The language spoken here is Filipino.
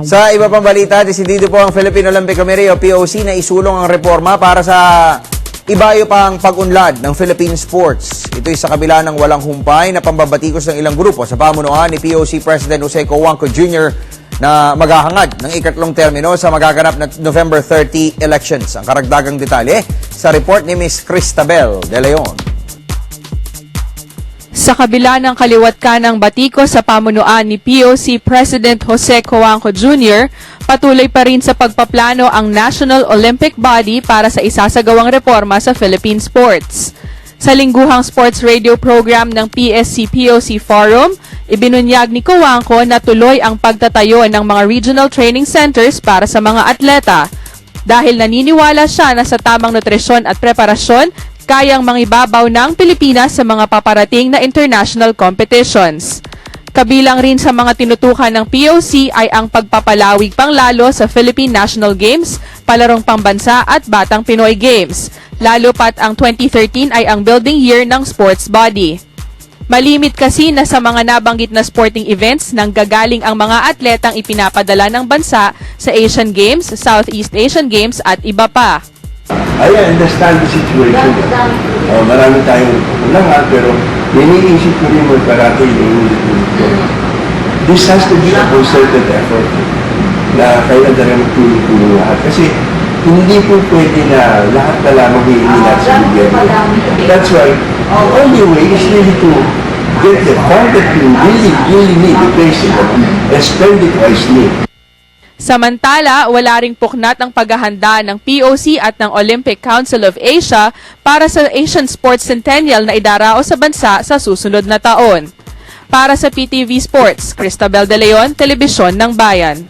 Sa iba pang balita, desidido po ang Philippine Olympic Committee o POC na isulong ang reforma para sa ibayo pang pag-unlad ng Philippine sports. Ito'y sa kabila ng walang humpay na pambabatikos ng ilang grupo sa pamunuan ni POC President Jose Cojuangco Jr. na maghahangad ng ikatlong termino sa magaganap na November 30 elections. Ang karagdagang detalye sa report ni Ms. Cristabel De Leon. Sa kabila ng kaliwat kanang batiko sa pamunuan ni POC President Jose Cojuangco Jr., patuloy pa rin sa pagpaplano ang National Olympic Body para sa isasagawang reforma sa Philippine sports. Sa lingguhang sports radio program ng PSC-POC Forum, ibinunyag ni Cojuangco na tuloy ang pagtatayo ng mga regional training centers para sa mga atleta dahil naniniwala siya na sa tamang nutrisyon at preparasyon, kayang mangibabaw ng Pilipinas sa mga paparating na international competitions. Kabilang rin sa mga tinutukan ng POC ay ang pagpapalawig panglalo sa Philippine National Games, palarong pambansa at Batang Pinoy Games, lalo pat ang 2013 ay ang building year ng sports body. Malimit kasi na sa mga nabanggit na sporting events nang gagaling ang mga atletang ipinapadala ng bansa sa Asian Games, Southeast Asian Games at iba pa. I understand the situation. Oh, marami tayong kulangan, pero iniisip ko rin mo parati yung ko. This has to be a concerted effort na kailan na rin tulong lahat. Kasi hindi po pwede na lahat na lamang hihingi natin sa gobyerno. That's why, the only way is really to get the fund that you really, really need to place it and spend it wisely. Samantala, wala ring puknat ang paghahanda ng POC at ng Olympic Council of Asia para sa Asian Sports Centennial na idarao sa bansa sa susunod na taon. Para sa PTV Sports, Cristabel De Leon, Telebisyon ng Bayan.